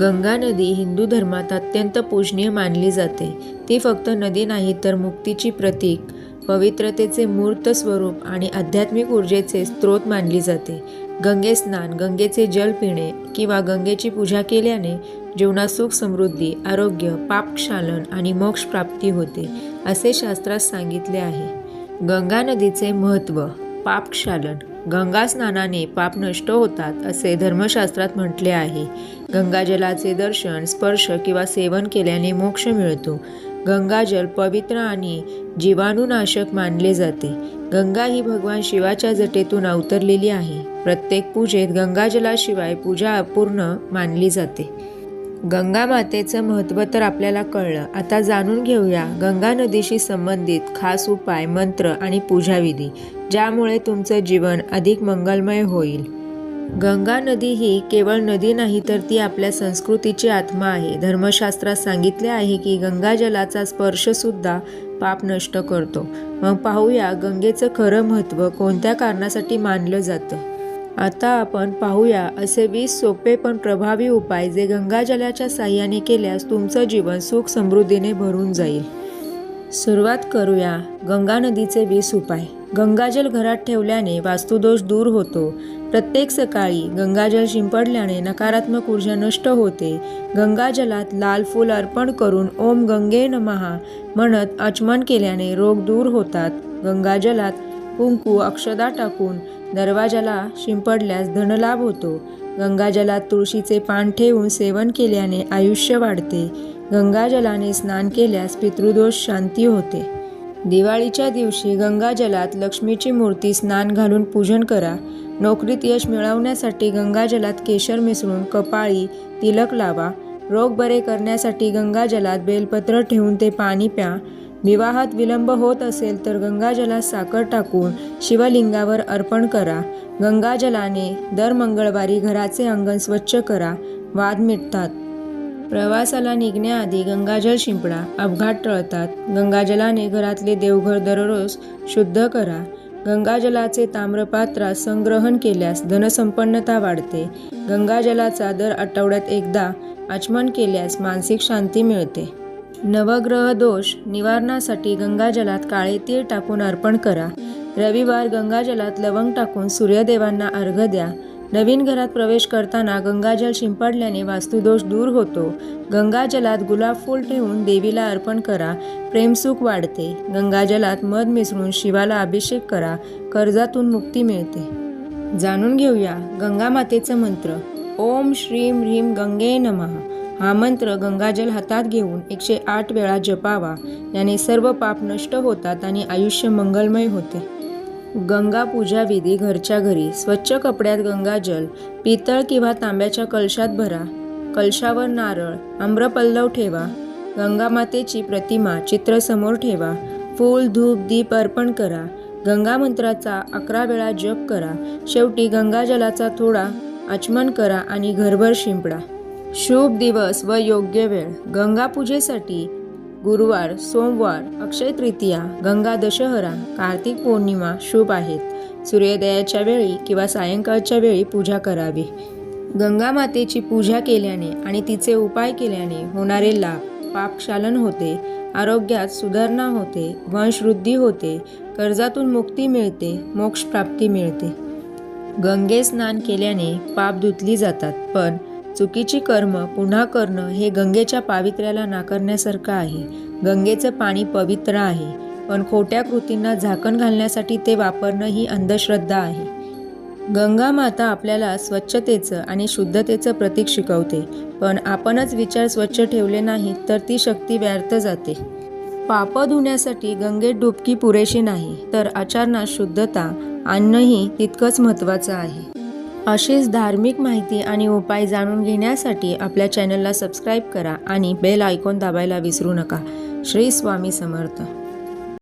गंगा नदी हिंदू धर्मात अत्यंत पूजनीय मानली जाते. ती फक्त नदी नाही तर मुक्तीची प्रतीक पवित्रतेचे मूर्त स्वरूप आणि आध्यात्मिक ऊर्जेचे स्रोत मानली जाते. गंगे स्नान गंगेचे जल पिणे किंवा गंगेची पूजा केल्याने जीवनात सुख समृद्धी आरोग्य पापक्षालन आणि मोक्ष प्राप्ती होते असे शास्त्रात सांगितले आहे. गंगा नदीचे महत्त्व पापक्षालन गंगा स्नानाने पाप नष्ट होतात असे धर्मशास्त्रात म्हटले आहे. गंगाजलाचे दर्शन स्पर्श किंवा सेवन केल्याने मोक्ष मिळतो. गंगाजल पवित्र आणि जीवाणुनाशक मानले जाते. गंगा ही भगवान शिवाच्या जटेतून अवतरलेली आहे. प्रत्येक पूजेत गंगाजलाशिवाय पूजा अपूर्ण मानली जाते. गंगा मातेचं महत्त्व तर आपल्याला कळलं. आता जाणून घेऊया गंगा नदीशी संबंधित खास उपाय मंत्र आणि पूजाविधी. ज्यामुळे तुमचं जीवन अधिक मंगलमय होईल. गंगा नदी ही केवळ नदी नाही तर ती आपल्या संस्कृतीची आत्मा आहे. धर्मशास्त्रात सांगितले आहे की गंगाजलाचा स्पर्शसुद्धा पाप नष्ट करतो. मग पाहूया गंगेचं खरं महत्त्व कोणत्या कारणासाठी मानलं जातं. आता आपण पाहूया असे वीस सोपे पण प्रभावी उपाय जे गंगाजलाच्या साह्याने केल्यास तुमचं जीवन सुख समृद्धीने भरून जाईल. सुरुवात करूया गंगा नदीचे वीस उपाय. गंगाजल घरात ठेवल्याने वास्तुदोष दूर होतो. प्रत्येक सकाळी गंगाजल शिंपडल्याने नकारात्मक ऊर्जा नष्ट होते. गंगाजलात लाल फूल अर्पण करून ओम गंगे नमहा म्हणत आचमन केल्याने रोग दूर होतात. गंगाजलात कुंकू अक्षदा टाकून दरवाजाला शिंपडल्यास धनलाभ होतो. गंगाजलात तुळशीचे पान ठेवून सेवन केल्याने आयुष्य वाढते. गंगाजलाने स्नान केल्यास पितृदोष शांती होते. दिवाळीच्या दिवशी गंगाजलात लक्ष्मीची मूर्ती स्नान घालून पूजन करा. नोकरीत यश मिळवण्यासाठी गंगाजलात केशर मिसळून कपाळी तिलक लावा. रोग बरे करण्यासाठी गंगाजलात बेलपत्र ठेवून ते पाणी प्या. विवाहात विलंब होत असेल तर गंगाजलात साखर टाकून शिवलिंगावर अर्पण करा. गंगाजलाने दर मंगळवारी घराचे अंगण स्वच्छ करा. वाद मिटतात. प्रवासाला निघण्याआधी गंगाजल शिंपडा अपघात टळतात. गंगाजलाने घरातले देवघर दररोज शुद्ध करा. गंगाजलाचे ताम्रपात्रात संग्रहण केल्यास धनसंपन्नता वाढते. गंगाजलाचा दर आठवड्यात एकदा आचमन केल्यास मानसिक शांती मिळते. नवग्रह दोष निवारणासाठी गंगाजलात काळे तीळ टाकून अर्पण करा. रविवार गंगाजलात लवंग टाकून सूर्यदेवांना अर्घ द्या. नवीन घरात प्रवेश करताना गंगाजल शिंपडल्याने वास्तुदोष दूर होतो. गंगाजलात गुलाब फूल ठेवून देवीला अर्पण करा. प्रेमसुख वाढते. गंगाजलात मध मिसळून शिवाला अभिषेक करा. कर्जातून मुक्ती मिळते. जाणून घेऊया गंगामातेचं मंत्र. ओम श्रीम ह्रीम गंगे नमः. हा मंत्र गंगाजल हातात घेऊन एकशे आठ वेळा जपावा. याने सर्व पाप नष्ट होतात आणि आयुष्य मंगलमय होते. गंगा पूजा विधी घरच्या घरी स्वच्छ कपड्यात गंगाजल पितळ किंवा तांब्याच्या कलशात भरा. कलशावर नारळ आम्रपल्लव ठेवा. गंगामातेची प्रतिमा चित्र समोर ठेवा. फूल धूप दीप अर्पण करा. गंगा मंत्राचा अकरा वेळा जप करा. शेवटी गंगाजलाचा थोडा आचमन करा आणि घरभर शिंपडा. शुभ दिवस व योग्य वेळ. गंगा पूजेसाठी गुरुवार सोमवार अक्षय तृतीया गंगा दशहरा कार्तिक पौर्णिमा शुभ आहेत. सूर्योदयाच्या वेळी किंवा सायंकाळच्या वेळी पूजा करावी. गंगा मातेची पूजा केल्याने आणि तिचे उपाय केल्याने होणारे लाभ पापशालन होते आरोग्यात सुधारणा होते वंशवृद्धी होते कर्जातून मुक्ती मिळते मोक्ष प्राप्ती मिळते. गंगे स्नान केल्याने पाप धुतली जातात पण चुकीची कर्म पुन्हा करणं हे गंगेच्या पावित्र्याला नाकारण्यासारखं आहे. गंगेचं पाणी पवित्र आहे पण खोट्या कृतींना झाकण घालण्यासाठी ते वापरणं ही अंधश्रद्धा आहे. गंगा माता आपल्याला स्वच्छतेचं आणि शुद्धतेचं प्रतीक शिकवते पण आपणच विचार स्वच्छ ठेवले नाहीत तर ती शक्ती व्यर्थ जाते. पाप धुण्यासाठी गंगेत डुबकी पुरेशी नाही तर आचरणात शुद्धता आणणंही तितकंच महत्त्वाचं आहे. अशीच धार्मिक माहिती आणि उपाय जाणून घेण्यासाठी आपल्या चॅनलला सबस्क्राईब करा आणि बेल आयकॉन दाबायला विसरू नका. श्री स्वामी समर्थ.